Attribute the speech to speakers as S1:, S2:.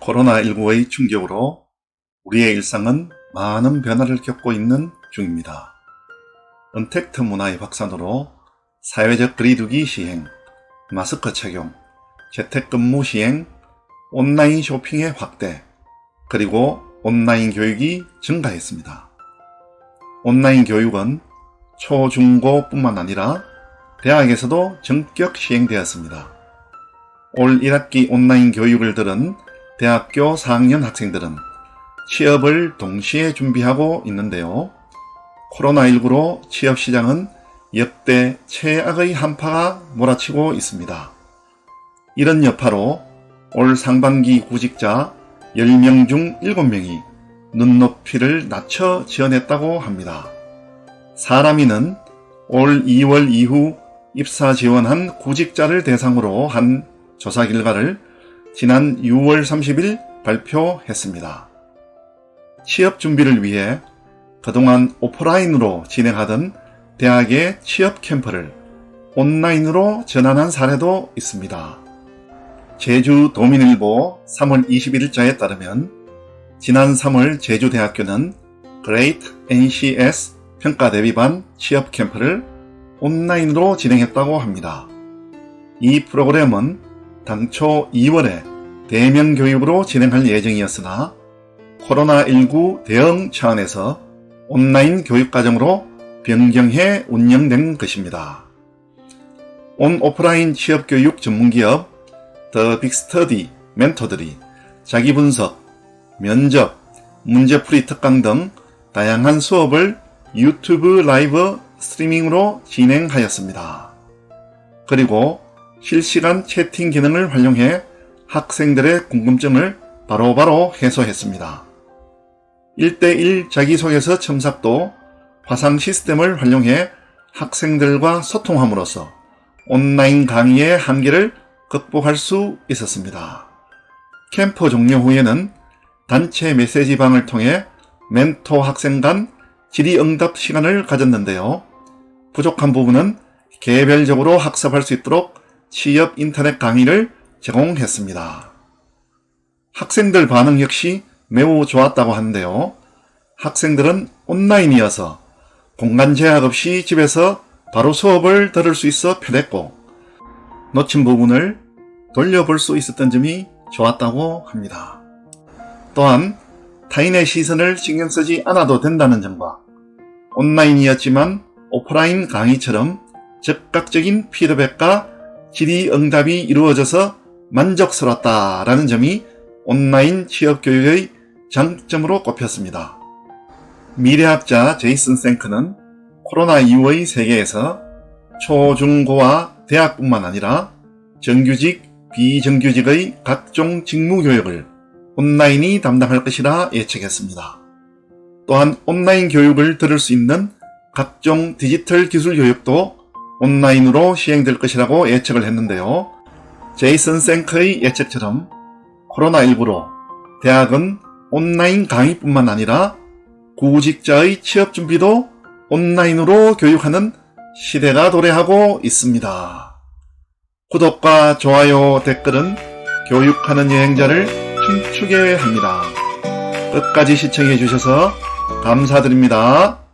S1: 코로나19의 충격으로 우리의 일상은 많은 변화를 겪고 있는 중입니다. 언택트 문화의 확산으로 사회적 거리두기 시행, 마스크 착용, 재택근무 시행, 온라인 쇼핑의 확대, 그리고 온라인 교육이 증가했습니다. 온라인 교육은 초, 중, 고뿐만 아니라 대학에서도 전격 시행되었습니다. 올 1학기 온라인 교육을 들은 대학교 4학년 학생들은 취업을 동시에 준비하고 있는데요. 코로나19로 취업 시장은 역대 최악의 한파가 몰아치고 있습니다. 이런 여파로 올 상반기 구직자 10명 중 7명이 눈높이를 낮춰 지원했다고 합니다. 사람이는 올 2월 이후 입사 지원한 구직자를 대상으로 한 조사 결과를 지난 6월 30일 발표했습니다. 취업 준비를 위해 그동안 오프라인으로 진행하던 대학의 취업 캠프를 온라인으로 전환한 사례도 있습니다. 제주 도민일보 3월 21일자에 따르면 지난 3월 제주대학교는 Great NCS 평가 대비반 취업 캠프를 온라인으로 진행했다고 합니다. 이 프로그램은 당초 2월에 대면 교육으로 진행할 예정이었으나 코로나19 대응 차원에서 온라인 교육 과정으로 변경해 운영된 것입니다. 온 오프라인 취업 교육 전문기업 더 빅스터디 멘토들이 자기 분석, 면접, 문제풀이 특강 등 다양한 수업을 유튜브 라이브 스트리밍으로 진행하였습니다. 그리고 실시간 채팅 기능을 활용해 학생들의 궁금증을 바로바로 해소했습니다. 1대1 자기소개서 첨삭도 화상 시스템을 활용해 학생들과 소통함으로써 온라인 강의의 한계를 극복할 수 있었습니다. 캠프 종료 후에는 단체 메시지방을 통해 멘토 학생 간 질의응답 시간을 가졌는데요. 부족한 부분은 개별적으로 학습할 수 있도록 취업 인터넷 강의를 제공했습니다. 학생들 반응 역시 매우 좋았다고 하는데요. 학생들은 온라인이어서 공간 제약 없이 집에서 바로 수업을 들을 수 있어 편했고, 놓친 부분을 돌려볼 수 있었던 점이 좋았다고 합니다. 또한 타인의 시선을 신경 쓰지 않아도 된다는 점과 온라인이었지만 오프라인 강의처럼 즉각적인 피드백과 질의 응답이 이루어져서 만족스럽다라는 점이 온라인 취업 교육의 장점으로 꼽혔습니다. 미래학자 제이슨 생크는 코로나 이후의 세계에서 초, 중, 고와 대학뿐만 아니라 정규직, 비정규직의 각종 직무 교육을 온라인이 담당할 것이라 예측했습니다. 또한 온라인 교육을 들을 수 있는 각종 디지털 기술 교육도 온라인으로 시행될 것이라고 예측을 했는데요. 제이슨 생크의 예측처럼 코로나19로 대학은 온라인 강의뿐만 아니라 구직자의 취업 준비도 온라인으로 교육하는 시대가 도래하고 있습니다. 구독과 좋아요, 댓글은 교육하는 여행자를 춤추게 합니다. 끝까지 시청해 주셔서 감사드립니다.